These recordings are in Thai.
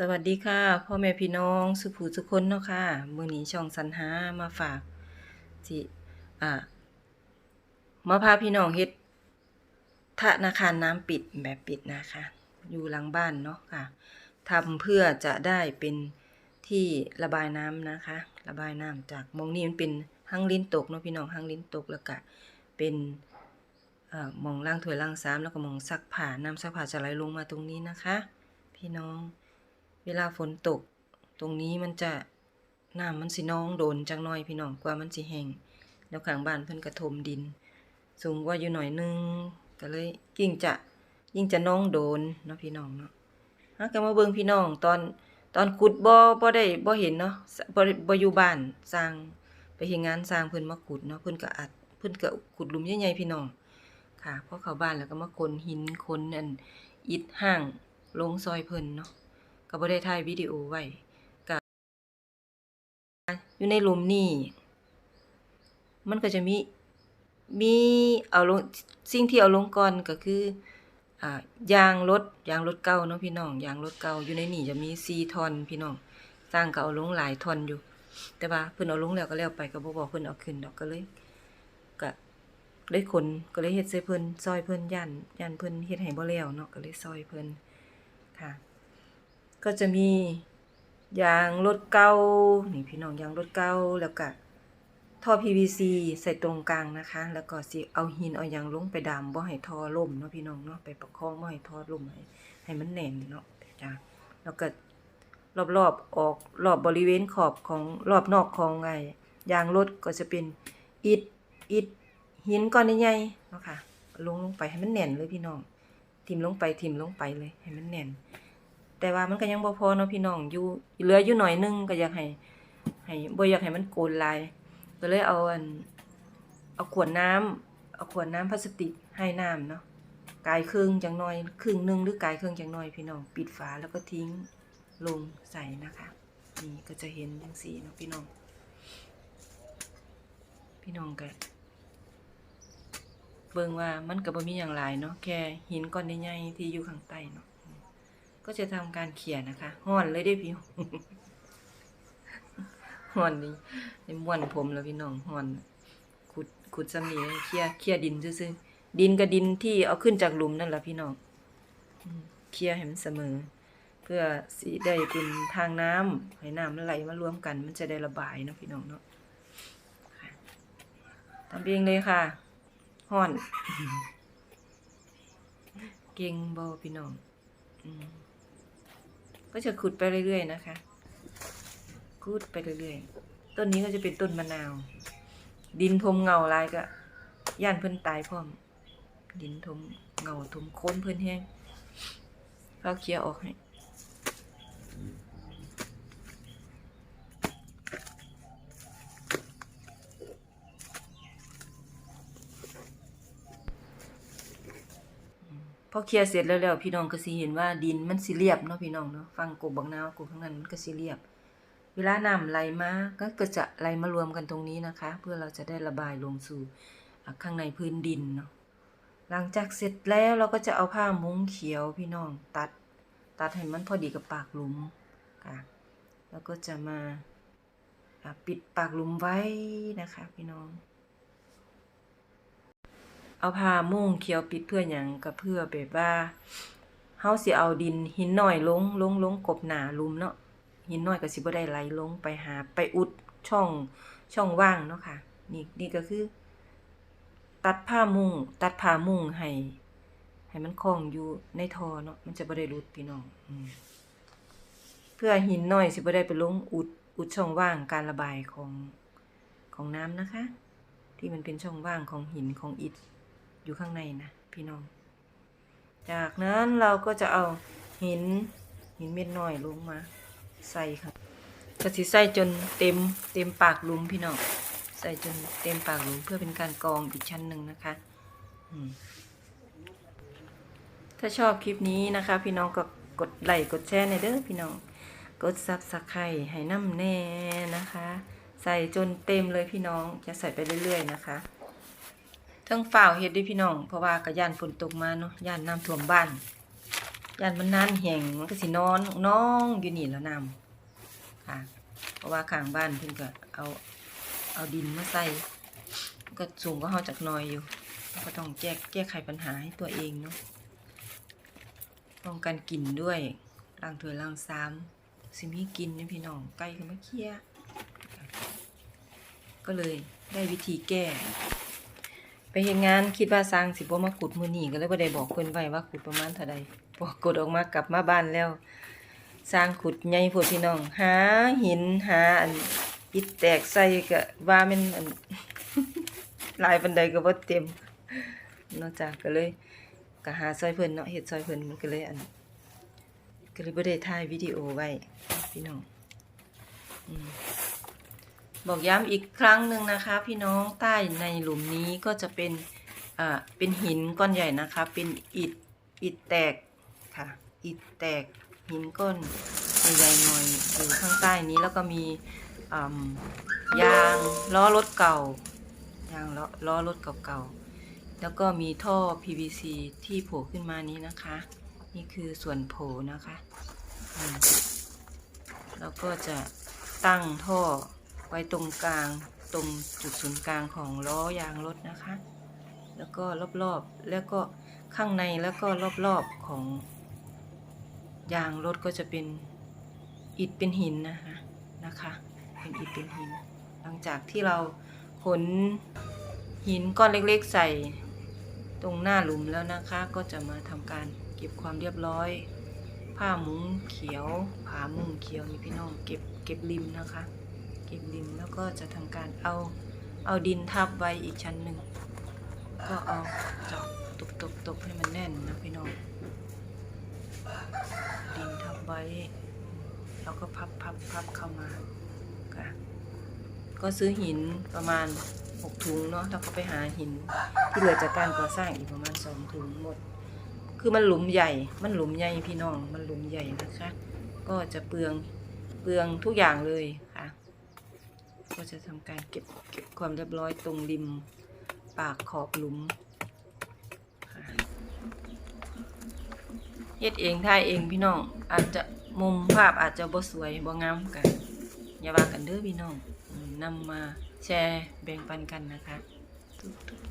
สวัสดีค่ะพ่อแม่พี่น้องสุภูทุคนเนาะค่ะมื้อนี้ช่องสรรหามาฝากสิอ่ามาพาพี่น้องเฮ็ดธนาคารน้ำปิดแบบปิดนะคะ อยู่หลังบ้านเนาะค่ะทำเพื่อจะได้เป็นที่ระบายน้ำนะคะ ระบายน้ำจากมองนี้มันเป็นหังลิ้นตกเนาะพี่น้องหังลิ้นตกแล้วก็เป็นเอ่อมองล่างถวยล่างซ้ำแล้วก็มองซักผ้าน้ำซักผ้าจะไหลลงมาตรงนี้นะคะ พี่น้อง เวลาฝนตก ตรงนี้มันจะน้ำมันสิน้องโดนจังหน่อยพี่น้องกว่ามันสิแห้งแล้วข้างบ้านเพิ่นกระทมดิน สูงกว่าอยู่หน่อยนึงก็เลยยิ่งจะยิ่งจะน้องโดนเนาะพี่น้องเนาะฮะก็มาเบิ่งพี่น้องตอนตอนขุดบ่บ่ได้บ่เห็นเนาะบ่บ่อยู่บ้านสร้างไปเฮ็ดงานสร้างเพิ่นมาขุดเนาะเพิ่นก็อัดเพิ่นก็ขุดหลุมใหญ่ๆพี่น้องค่ะพอเข้าบ้านแล้วก็มาคนหินคนอันอิฐห้างลงซอยเพิ่นเนาะ ก็บ่ได้ถ่ายวิดีโอไว้ก็อยู่ในหลุมนี่มันก็จะมี มีเอาลงสิ่งที่เอาลงก่อนก็คืออ่ายางรถยางรถเก่าเนาะพี่น้องยางรถเก่าอยู่ในนี่จะมี4ท่อนพี่น้องสร้างก็เอาลงหลายท่อนอยู่ แต่ว่าเพิ่นเอาลงแล้วก็แล้วไปก็บ่บอกเพิ่นเอาขึ้นดอกก็เลยก็เลยขนก็เลยเฮ็ดใส่เพิ่นซอยเพิ่นย่านย่านเพิ่นเฮ็ดให้บ่แล้วเนาะก็เลยซอยเพิ่นค่ะ ก็จะมียางรถเก่านี่พี่น้องยางรถเก่าแล้วก็ท่อ PVC ใส่ตรงกลางนะคะ แล้วก็สิเอาหินเอายังลงไปดามบ่ให้ท่อล่มเนาะพี่น้องเนาะไปประคองบ่ให้ท่อล่มให้ให้มันแน่นเนาะจ้ะแล้วก็รอบๆออกรอบบริเวณขอบของรอบนอกของไอ้ยางรถก็จะเป็นอิฐอิฐหินก้อนใหญ่ๆเนาะค่ะลงลงไปให้มันแน่นเลยพี่น้องทิ่มลงไปทิ่มลงไปเลยให้มันแน่น แต่ว่ามันก็ยังบ่พอเนาะพี่น้องอยู่เหลืออยู่หน่อยนึงก็อยากให้ให้บ่อยากให้มันโกนลาย ก็เลยเอาอันเอาขวดน้ำเอาขวดน้ำพลาสติกให้น้ำเนาะกายครึ่งจังหน่อยครึ่งหนึงหรือกายครึ่งจังหน่อยพี่น้องปิดฝาแล้วก็ทิ้งลงใส่นะคะ นี่ก็จะเห็นจังซี่เนาะพี่น้อง พี่น้องก็เบิ่งว่ามันก็บ่มีหยังหลายเนาะแค่หินก้อนใหญ่ๆที่อยู่ข้างใต้เนาะ ก็จะทำการเขี่ยนะคะห่อนเลยได้พี่ห่อนนี่ในม้วนผมแล้วพี่น้องห่อนขุดขุดสมีเขี่ยเขี่ยดินซื่อๆดินกับดินที่เอาขึ้นจากหลุมนั่นแหละพี่น้องเขี่ยให้มันเสมอ เพื่อสิได้เป็นทางน้ำให้น้ำมันไหลมารวมกัน มันจะได้ระบายนะพี่น้องเนาะค่ะทำเองเลยค่ะห่อน เก่งบอพี่น้อง อืม ก็จะขุดไปเรื่อยๆนะคะ ขุดไปเรื่อยๆ ต้นนี้ก็จะเป็นต้นมะนาว ดินทมเงาลายก็ย่านเพิ่นตายพร้อม ดินทมเงาทมโค้นเพิ่นแห้งเราเคลียร์ออกให้ อเคลียร์เสร็จแล้วแล้วพี่น้องก็สิเห็นว่าดินมันสิเรียบเนาะพี่น้องเนาะฟังกบบักนาวกบข้างนั้นมันก็สิเรียบ เวลาน้ำไหลมาก็ก็จะไหลมารวมกันตรงนี้นะคะ เพื่อเราจะได้ระบายลงสู่ข้างในพื้นดินเนาะหลังจากเสร็จแล้วเราก็จะเอาผ้ามุ้งเขียวพี่น้องตัด ตัดให้มันพอดีกับปากหลุมค่ะแล้วก็จะมาปิดปากหลุมไว้นะคะพี่น้อง เอาผ้ามุ้งเขียวปิดเพื่อหยังก็เพื่อแบบว่าเฮาสิเอาดินหินน้อยลงลงลงกบหนาลุมเนาะหินน้อยก็สิบ่ได้ไหลลงไปหาไปอุดช่องช่องว่างเนาะค่ะ นี่นี่ก็คือ ตัดผ้ามุ้งตัดผ้ามุ้งให้ให้มันคล้องอยู่ในท่อเนาะมันจะบ่ได้หลุดพี่น้องอเพื่อหินน้อยสิบ่ได้ไปลงอุดอุดช่องว่างการระบายของของน้ำนะคะ ที่มันเป็นช่องว่างของหินของอิฐ อยู่ข้างในนะพี่น้อง จากนั้นเราก็จะเอาหินหินเม็ดน้อยลงมา ใส่ค่ะก็สิใส่จนเต็มเต็มปากหลุมพี่น้องใส่จนเต็มปากหลุมเพื่อเป็นการกรองอีกชั้นหนึ่งนะคะถ้าชอบคลิปนี้นะคะ พี่น้องก็กดไลค์กดแชร์ในเด้อพี่น้อง กดซับสไครให้น้ำแน่นะคะ ใส่จนเต็มเลยพี่น้องจะใส่ไปเรื่อย ๆ นะคะ ทั้งฝ่าวเฮ็ดด้วยพี่น้อง เพราะว่ากระยานฝนตกมาเนาะย่านน้ำท่วมบ้านยานมันนานแห้งมันก็สินอนน้องอยู่นี่แล้วน้ำค่ะ เพราะว่าข้างบ้านเพิ่นก็เอาเอาดินมาใส่ก็สูงก็เฮาจักนอยอยู่ ก็ต้องแก้แก้ไขปัญหาให้ตัวเองเนาะป้องกันกลิ่นด้วยล้างถ้วยล้างซ้ำสิมีกินเนี่ยพี่น้องไก่ก็มาเคี่ยก็เลยได้วิธีแก้ ไปเฮ็ดงานคิดว่าสร้างสิบ่มาขุดมือนีก็เลยบ่ได้บอกเพิ่นไว้ว่าขุดประมาณเท่าใดพอกดออกมากลับมาบ้านแล้ว สร้างขุดใหญ่พดพี่น้อง หาหินหาอันอิฐแตกใส่ก็ว่ามันอันลายปานใดก็บ่เต็มนาะจ้ะก็เลยก็หาซอยเพิ่นเนาะเฮ็ดซอยเพิ่นมันก็เลยอันก็เลยบ่ได้ถ่ายวิดีโอไว้พี่น้อง บอกย้ำอีกครั้งหนึ่งนะคะ พี่น้องใต้ในหลุมนี้ก็จะเป็นอ่าเป็นหินก้อนใหญ่นะคะ เป็นอิฐอิฐแตกค่ะ อิฐแตกหินก้อนใหญ่ๆหน่อยอยู่ข้างใต้นี้แล้วก็มียางล้อรถเก่ายางล้อล้อรถเก่าๆแล้วก็มีท่อ PVC ที่โผล่ขึ้นมานี้นะคะ นี่คือส่วนโผล่นะคะแล้วก็จะตั้งท่อ ไว้ตรงกลางตรงจุดศูนย์กลางของล้อยางรถนะคะ แล้วก็รอบๆ แล้วก็ข้างในแล้วก็รอบๆของ ยางรถก็จะเป็นอิฐเป็นหินนะคะนะคะ เป็นอิฐเป็นหิน หลังจากที่เราขนหินก้อนเล็กๆ ใส่ตรงหน้าหลุมแล้วนะคะ ก็จะมาทำการเก็บความเรียบร้อย ผ้ามุ้งเขียวผ้ามุ้งเขียวนี่พี่น้องเก็บเก็บริมนะคะ เก็บริมแล้วก็จะทำการเอาเอาดินทับไว้อีกชั้นหนึ่ง ก็เอาเจาะตบตบตบให้มันแน่นนะพี่น้อง ดินทับไว้ แล้วก็พับพับพับเข้ามาค่ะก็ซื้อหินประมาณหกถุงเนาะแล้วก็ไปหาหินที่เหลือจากการก่อสร้างอีกประมาณสองถุงหมด คือมันหลุมใหญ่ มันหลุมใหญ่พี่น้อง มันหลุมใหญ่นะคะ ก็จะเปลืองเปลืองทุกอย่างเลยค่ะ ก็จะทำการเก็บเก็บความเรียบร้อยตรงริมปากขอบหลุมค่ะเฮ็ดเองถ่ายเองพี่น้อง อาจจะมุมภาพอาจจะบ่สวยบ่งามกัน อย่าว่ากันเด้อพี่น้องอืมนำมาแชร์แบ่งปันกันนะคะ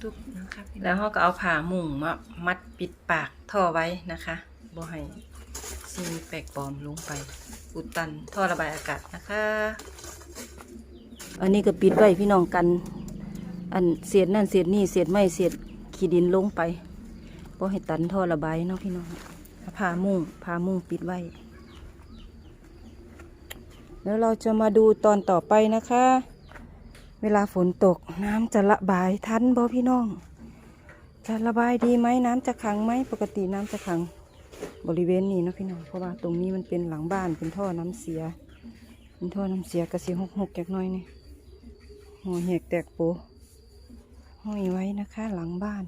ทุกๆๆนะคะแล้วเราก็เอาผ้ามุงมามัดปิดปากท่อไว้นะคะบ่ให้สิ่งแปลกปลอมลงไป อุดตันท่อระบายอากาศนะคะ อันนี้ก็ปิดไว้พี่น้องกัน อันเศษนั่นเศษนี่เศษไม้เศษขี้ดินลงไปบ่ให้ตันท่อระบายเนาะพี่น้องผ้ามุงผ้ามุงปิดไว้ แล้วเราจะมาดูตอนต่อไปนะคะ เวลาฝนตกน้ำจะระบายทันบ่พี่น้อง จะระบายดีไหมน้ำจะขังไหมปกติน้ำจะขังบริเวณนี้นะพี่น้องเพราะว่าตรงนี้มันเป็นหลังบ้านเป็นท่อน้ำเสีย เป็นท่อน้ำเสียกระสีหกหกจากน้อยนี่ หัวแหกแตกโปห้อยไว้นะคะหลังบ้าน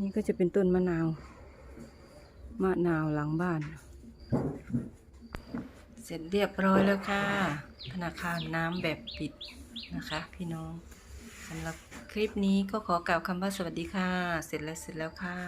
นี่ก็จะเป็นต้นมะนาว มะนาวหลังบ้าน เสร็จเรียบร้อยแล้วค่ะ ธนาคารน้ำแบบปิดนะคะ พี่น้องสำหรับคลิปนี้ก็ขอกล่าวคำว่าสวัสดีค่ะ เสร็จแล้วเสร็จแล้วค่ะ